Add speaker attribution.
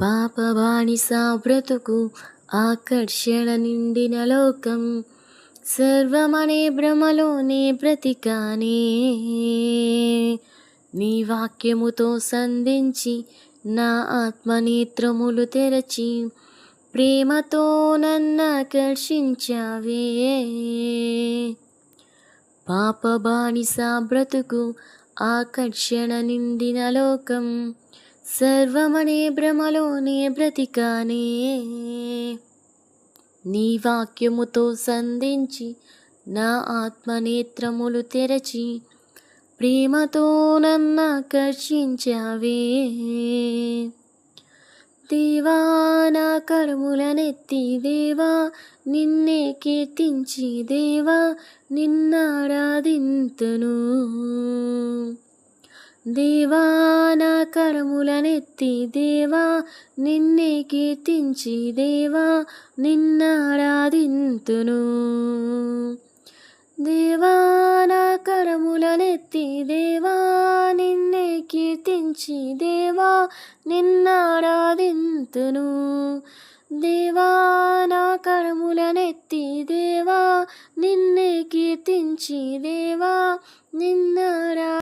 Speaker 1: పాప బ్రతుకు ఆకర్షణ నిండిన లోకం. సర్వమనే భ్రమలోనే బ్రతికానే. నీ వాక్యముతో సంధించి నా ఆత్మనేత్రములు తెరచి ప్రేమతో నన్ను ఆకర్షించావే. పాప బానిస బ్రతుకు ఆకర్షణ నిండిన లోకం. సర్వమనే భ్రమలోనే బ్రతికానే. నీ వాక్యముతో సంధించి నా ఆత్మనేత్రములు తెరచి ప్రేమతో నన్ను ఆకర్షించావే. దేవా నా కరములనెత్తి దేవా నిన్నే కీర్తించి దేవా నిన్నారాధింతును దేవా కరములనెత్తి దేవా నిన్నే కీర్తించి దేవా నిన్నారాధింతును. దేవా నా కరములనెత్తి దేవా నిన్నే కీర్తించి దేవా నిన్నారాధింతును. దేవా నా కరములనెత్తి దేవా నిన్నే కీర్తించి దేవా నిన్నారా